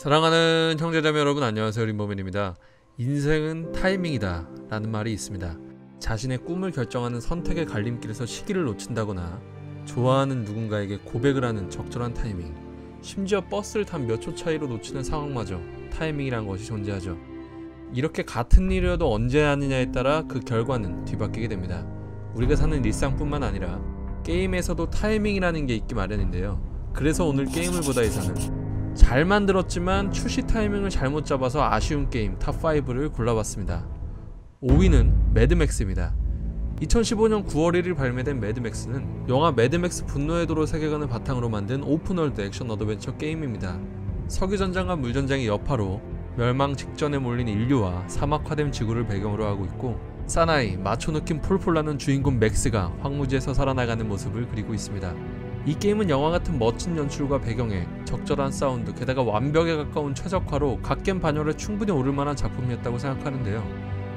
사랑하는 형제자매 여러분 안녕하세요 림버맨입니다. 인생은 타이밍이다 라는 말이 있습니다. 자신의 꿈을 결정하는 선택의 갈림길에서 시기를 놓친다거나 좋아하는 누군가에게 고백을 하는 적절한 타이밍 심지어 버스를 탄 몇 초 차이로 놓치는 상황마저 타이밍이란 것이 존재하죠. 이렇게 같은 일이어도 언제 하느냐에 따라 그 결과는 뒤바뀌게 됩니다. 우리가 사는 일상뿐만 아니라 게임에서도 타이밍이라는 게 있기 마련인데요. 그래서 오늘 게임을 보다 이사는 잘 만들었지만 출시 타이밍을 잘못 잡아서 아쉬운 게임 탑5를 골라봤습니다. 5위는 매드맥스입니다. 2015년 9월 1일 발매된 매드맥스는 영화 매드맥스 분노의 도로 세계관을 바탕으로 만든 오픈월드 액션 어드벤처 게임입니다. 석유전장과 물전쟁의 여파로 멸망 직전에 몰린 인류와 사막화된 지구를 배경으로 하고 있고 사나이, 마초 느낌 폴폴 나는 주인공 맥스가 황무지에서 살아나가는 모습을 그리고 있습니다. 이 게임은 영화 같은 멋진 연출과 배경에 적절한 사운드, 게다가 완벽에 가까운 최적화로 갓겜 반열에 충분히 오를 만한 작품이었다고 생각하는데요.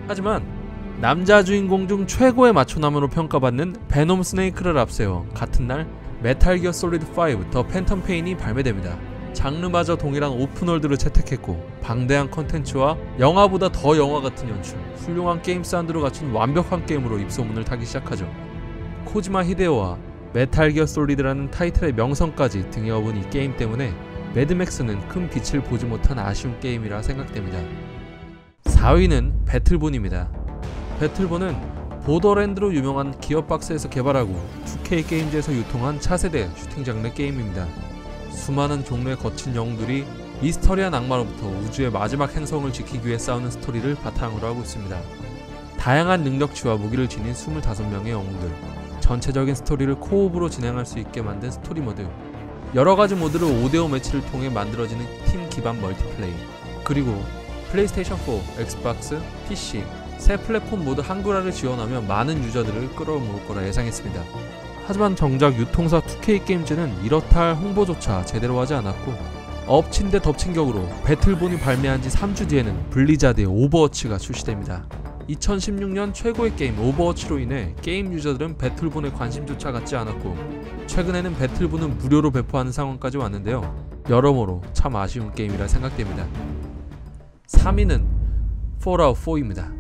하지만 남자 주인공 중 최고의 마초남으로 평가받는 베놈 스네이크를 앞세워 같은 날 메탈 기어 솔리드 5 더 팬텀 페인이 발매됩니다. 장르마저 동일한 오픈월드를 채택했고 방대한 컨텐츠와 영화보다 더 영화 같은 연출, 훌륭한 게임 사운드를 갖춘 완벽한 게임으로 입소문을 타기 시작하죠. 코지마 히데오와 메탈 기어 솔리드라는 타이틀의 명성까지 등에 업은 이 게임 때문에 매드맥스는 큰 빛을 보지 못한 아쉬운 게임이라 생각됩니다. 4위는 배틀본입니다. 배틀본은 보더랜드로 유명한 기어박스에서 개발하고 2K 게임즈에서 유통한 차세대 슈팅 장르 게임입니다. 수많은 종류의 거친 영웅들이 미스터리한 악마로부터 우주의 마지막 행성을 지키기 위해 싸우는 스토리를 바탕으로 하고 있습니다. 다양한 능력치와 무기를 지닌 25명의 영웅들, 전체적인 스토리를 코옵으로 진행할 수 있게 만든 스토리 모드, 여러가지 모드를 5대5 매치를 통해 만들어지는 팀 기반 멀티플레이, 그리고 플레이스테이션 4, 엑스박스, PC, 새 플랫폼 모두 한글화를 지원하며 많은 유저들을 끌어모을 거라 예상했습니다. 하지만 정작 유통사 2K 게임즈는 이렇다 할 홍보조차 제대로 하지 않았고 엎친 데 덮친 격으로 배틀본이 발매한 지 3주 뒤에는 블리자드의 오버워치가 출시됩니다. 2016년 최고의 게임 오버워치로 인해 게임 유저들은 배틀본에 관심조차 갖지 않았고 최근에는 배틀본은 무료로 배포하는 상황까지 왔는데요. 여러모로 참 아쉬운 게임이라 생각됩니다. 3위는 폴아웃 4입니다.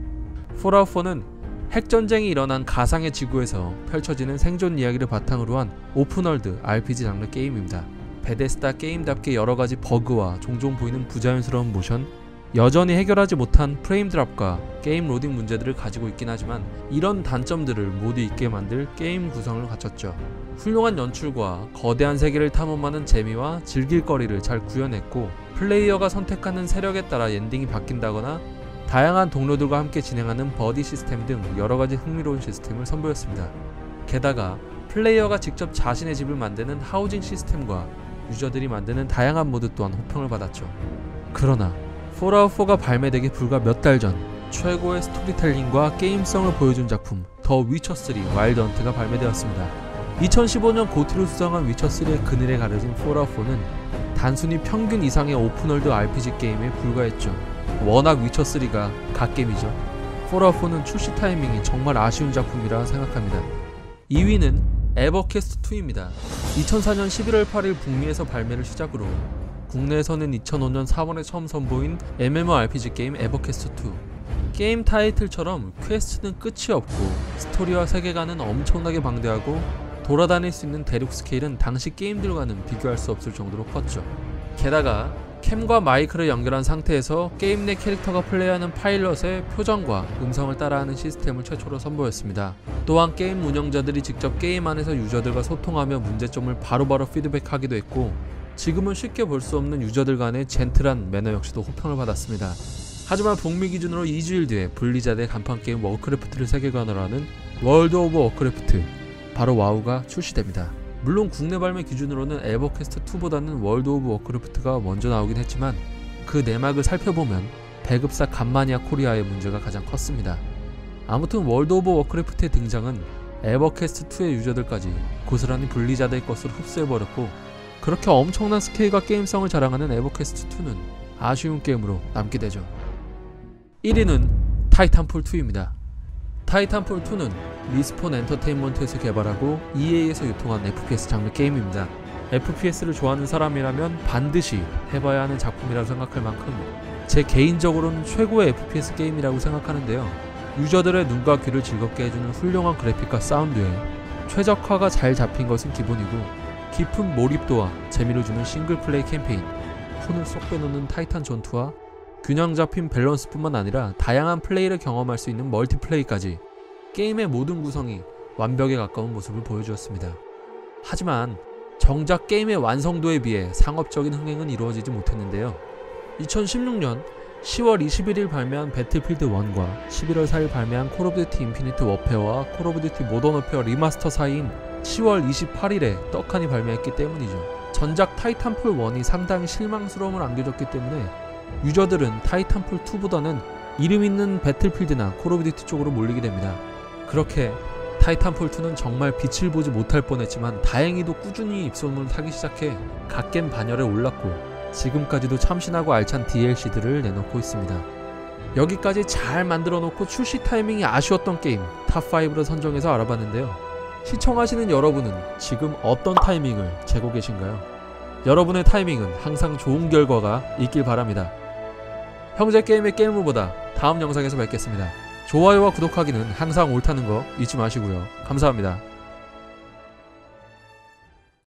폴아웃 4는 핵전쟁이 일어난 가상의 지구에서 펼쳐지는 생존 이야기를 바탕으로 한 오픈월드 RPG 장르 게임입니다. 베데스다 게임답게 여러가지 버그와 종종 보이는 부자연스러운 모션, 여전히 해결하지 못한 프레임 드랍과 게임 로딩 문제들을 가지고 있긴 하지만 이런 단점들을 모두 있게 만들 게임 구성을 갖췄죠. 훌륭한 연출과 거대한 세계를 탐험하는 재미와 즐길 거리를 잘 구현했고 플레이어가 선택하는 세력에 따라 엔딩이 바뀐다거나 다양한 동료들과 함께 진행하는 버디 시스템 등 여러가지 흥미로운 시스템을 선보였습니다. 게다가 플레이어가 직접 자신의 집을 만드는 하우징 시스템과 유저들이 만드는 다양한 모드 또한 호평을 받았죠. 그러나 폴아웃4가 발매되기 불과 몇 달 전 최고의 스토리텔링과 게임성을 보여준 작품 더 위쳐3 와일드 헌트가 발매되었습니다. 2015년 고티를 수상한 위쳐3의 그늘에 가려진 폴아웃4는 단순히 평균 이상의 오픈월드 RPG 게임에 불과했죠. 워낙 위쳐3가 갓겜이죠. 폴아웃4는 출시 타이밍이 정말 아쉬운 작품이라 생각합니다. 2위는 에버캐스트2입니다. 2004년 11월 8일 북미에서 발매를 시작으로 국내에서는 2005년 4월에 처음 선보인 MMORPG 게임 에버퀘스트2 게임 타이틀처럼 퀘스트는 끝이 없고 스토리와 세계관은 엄청나게 방대하고 돌아다닐 수 있는 대륙 스케일은 당시 게임들과는 비교할 수 없을 정도로 컸죠. 게다가 캠과 마이크를 연결한 상태에서 게임 내 캐릭터가 플레이하는 파일럿의 표정과 음성을 따라하는 시스템을 최초로 선보였습니다. 또한 게임 운영자들이 직접 게임 안에서 유저들과 소통하며 문제점을 바로바로 피드백하기도 했고 지금은 쉽게 볼 수 없는 유저들 간의 젠틀한 매너 역시도 호평을 받았습니다. 하지만 북미 기준으로 2주일 뒤에 블리자드의 간판 게임 워크래프트를 세계관으로 하는 월드 오브 워크래프트 바로 와우가 출시됩니다. 물론 국내 발매 기준으로는 에버퀘스트 2보다는 월드 오브 워크래프트가 먼저 나오긴 했지만 그 내막을 살펴보면 배급사 간마니아 코리아의 문제가 가장 컸습니다. 아무튼 월드 오브 워크래프트의 등장은 에버퀘스트 2의 유저들까지 고스란히 블리자드의 것으로 흡수해버렸고 그렇게 엄청난 스케일과 게임성을 자랑하는 에버퀘스트2는 아쉬운 게임으로 남게 되죠. 1위는 타이탄폴2입니다. 타이탄폴2는 리스폰 엔터테인먼트에서 개발하고 EA에서 유통한 FPS 장르 게임입니다. FPS를 좋아하는 사람이라면 반드시 해봐야 하는 작품이라고 생각할 만큼 제 개인적으로는 최고의 FPS 게임이라고 생각하는데요. 유저들의 눈과 귀를 즐겁게 해주는 훌륭한 그래픽과 사운드에 최적화가 잘 잡힌 것은 기본이고 깊은 몰입도와 재미를 주는 싱글 플레이 캠페인, 혼을 쏙 빼놓는 타이탄 전투와 균형 잡힌 밸런스뿐만 아니라 다양한 플레이를 경험할 수 있는 멀티플레이까지 게임의 모든 구성이 완벽에 가까운 모습을 보여주었습니다. 하지만 정작 게임의 완성도에 비해 상업적인 흥행은 이루어지지 못했는데요. 2016년 10월 21일 발매한 배틀필드 1과 11월 4일 발매한 콜 오브 듀티 인피니트 워페어와 콜 오브 듀티 모던 워페어 리마스터 사이인 10월 28일에 떡하니 발매했기 때문이죠. 전작 타이탄폴 1이 상당히 실망스러움을 안겨줬기 때문에 유저들은 타이탄폴 2보다는 이름 있는 배틀필드나 듀티 쪽으로 몰리게 됩니다. 그렇게 타이탄폴 2는 정말 빛을 보지 못할 뻔했지만 다행히도 꾸준히 입소문을 타기 시작해 갓겜 반열에 올랐고 지금까지도 참신하고 알찬 DLC들을 내놓고 있습니다. 여기까지 잘 만들어 놓고 출시 타이밍이 아쉬웠던 게임 탑5로 선정해서 알아봤는데요. 시청하시는 여러분은 지금 어떤 타이밍을 재고 계신가요? 여러분의 타이밍은 항상 좋은 결과가 있길 바랍니다. 형제 게임의 게임무보다 다음 영상에서 뵙겠습니다. 좋아요와 구독하기는 항상 옳다는 거 잊지 마시고요. 감사합니다.